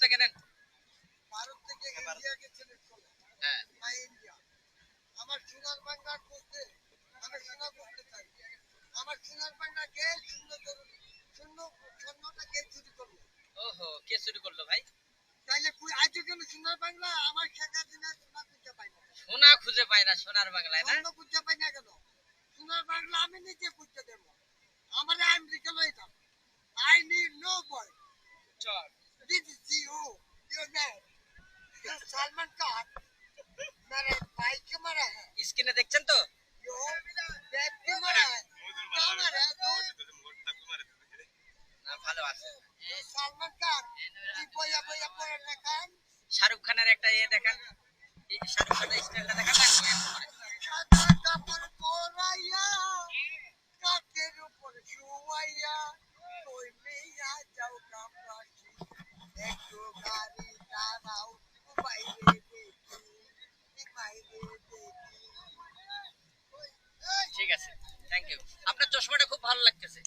থেকে নেন। ভারত থেকে হ্যাঁ, হ্যাঁ। ইন্ডিয়া। গেছেন সোনা খুঁজে পাই না। সোনার বাংলায় না? সোনা খুঁজে পায় না কেন? সোনার বাংলা আমি নিজে খুঁজে দেবো। আমার আমেরিকা লই যাব আই নিড নো বয় চল। দিস ইজ সালমান খান মারা ভাইকে মারা হ্যাঁ স্ক্রিনে দেখছেন তো দেখান শাহরুখ খানের একটা ইয়ে দেখান শাহরুখ খানের স্টাইলটা দেখান ঠিক আছে থ্যাংক ইউ আপনার চশমাটা খুব ভালো লাগতেছে।